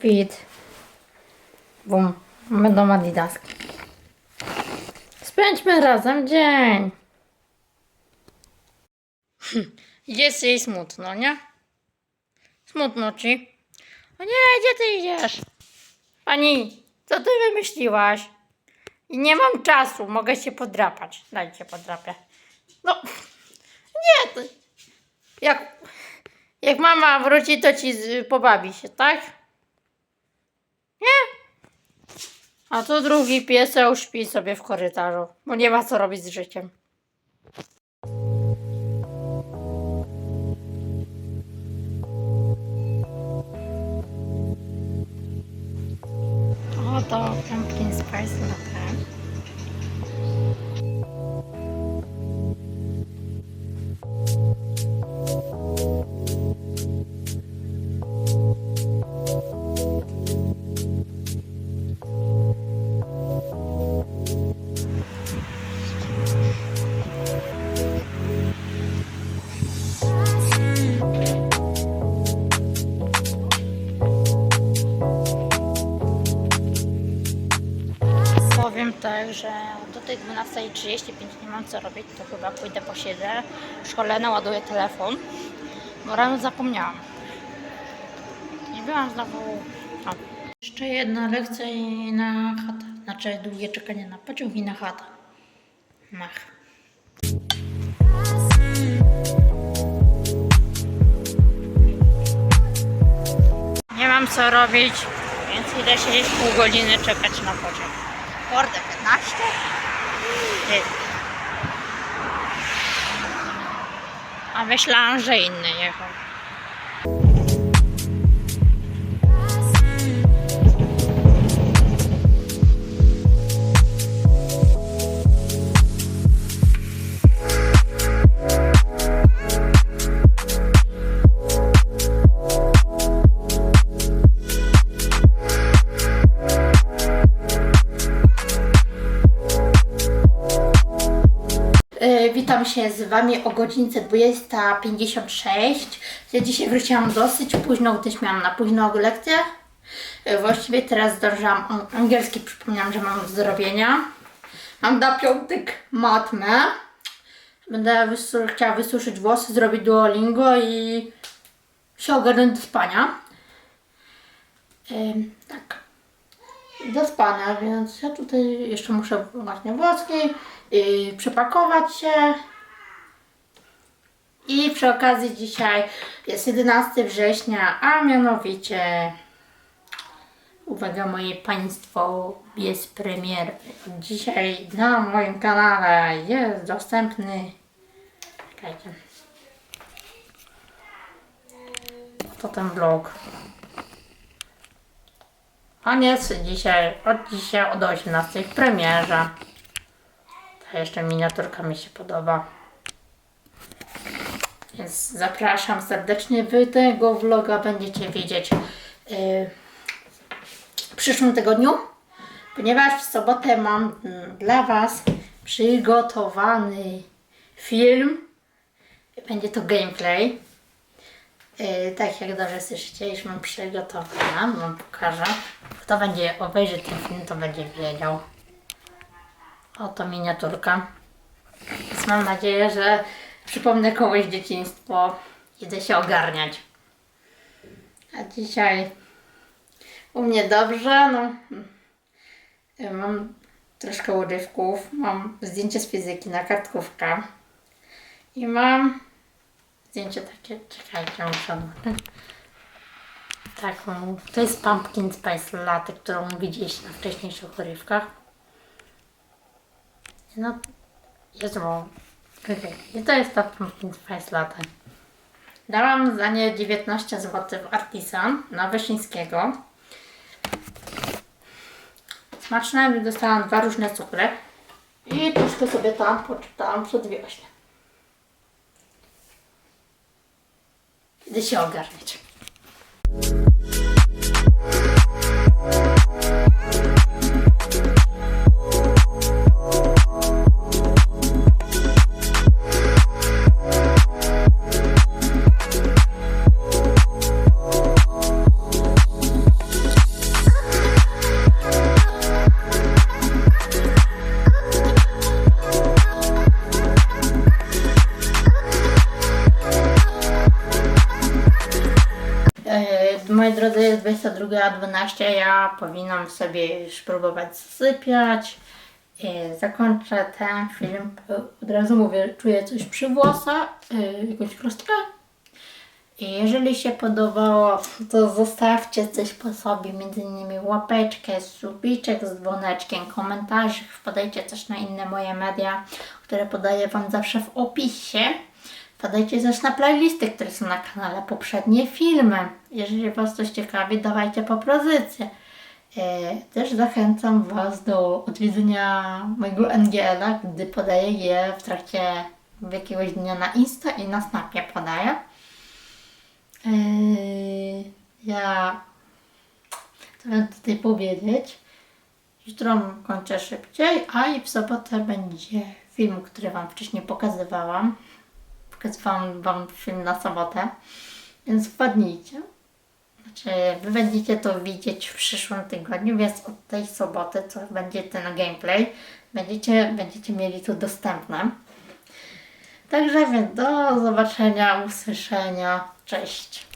Fit. Bum. Będą adidaski. Spędźmy razem dzień. Jest jej smutno, nie? Smutno ci. O nie, gdzie ty idziesz? Pani, co ty wymyśliłaś? I nie mam czasu, mogę się podrapać. Dajcie podrapię. No, nie, to... Jak, jak mama wróci, to ci pobawi się, tak? Nie? A tu drugi pieseł śpi sobie w korytarzu, bo nie ma co robić z życiem. Oto Pumpkin Spice Latte. Tak, że do tej 12.35 nie mam co robić, to chyba pójdę posiedzę w szkole, naładuję telefon, bo rano zapomniałam. Nie byłam znowu... Jeszcze jedna lekcja i na chatę. Znaczy długie czekanie na pociąg i na chatę. Mach. Nie mam co robić, więc idę siedzieć pół godziny czekać na pociąg. Kurde, 15? Ty. A myślałam, że inny jechał. Witam się z Wami o godzince 20.56. Ja dzisiaj wróciłam dosyć późno, gdyż miałam na późną lekcję. E, Właściwie teraz zdążyłam an- angielski, przypomniałam, że mam do zrobienia. Mam na piątek matmę. Będę wysu- chciała wysuszyć włosy, zrobić duolingo i się ogarnąć do spania. Ym, tak do spania, więc ja tutaj jeszcze muszę właśnie włoski, yy, przepakować się. I przy okazji dzisiaj jest 11 września, a mianowicie uwaga moje państwo, jest premier. Dzisiaj na moim kanale jest dostępny czekajcie to ten vlog. On jest dzisiaj, od dzisiaj od 18 w premierze. Ta jeszcze miniaturka mi się podoba. Więc zapraszam serdecznie. Wy tego vloga będziecie widzieć yy, w przyszłym tygodniu. Ponieważ w sobotę mam mm, dla Was przygotowany film. Będzie to gameplay. Yy, tak jak dobrze słyszycie, już mam przygotowane, wam pokażę. Kto będzie obejrzeć ten film, to będzie wiedział. Oto miniaturka. Więc mam nadzieję, że przypomnę komuś dzieciństwo. Idę się ogarniać. A dzisiaj u mnie dobrze, no. Yy, Mam troszkę urywków, mam zdjęcie z fizyki na kartkówkę. I mam zdjęcie takie, czekajcie, muszę odłożyć. Taką, to jest Pumpkin Spice Latte, którą widzieliście na wcześniejszych urywkach. No, jest bo. Okay. I to jest ta Pumpkin Spice Latte. Dałam za nie 19 zł w Artisan na Wyszyńskiego. Smaczne, dostałam dwa różne cukry. I troszkę sobie tam poczytałam przed wiośnie. Się ogarniać. 22.12 ja powinnam sobie już próbować zasypiać. Zakończę ten film. Od razu mówię, czuję coś przy włosach, yy, jakąś krostkę. I jeżeli się podobało, to zostawcie coś po sobie, między innymi łapeczkę, subiczek z dzwoneczkiem, komentarz, wpadajcie też na inne moje media, które podaję Wam zawsze w opisie. Wpadajcie też na playlisty, które są na kanale, poprzednie filmy. Jeżeli Was coś ciekawi, dawajcie propozycje. E, Też zachęcam Was do odwiedzenia mojego NGL-a, gdy podaję je w trakcie jakiegoś dnia na Insta i na Snapie podaję. Yy, ja co mam tutaj powiedzieć? Jutro kończę szybciej, a i w sobotę będzie film, który Wam wcześniej pokazywałam. Pokazywałam Wam film na sobotę, więc wpadnijcie. Znaczy, Wy będziecie to widzieć w przyszłym tygodniu, więc od tej soboty, co będzie ten gameplay, będziecie, będziecie mieli to dostępne. Także więc do zobaczenia, usłyszenia. Cześć.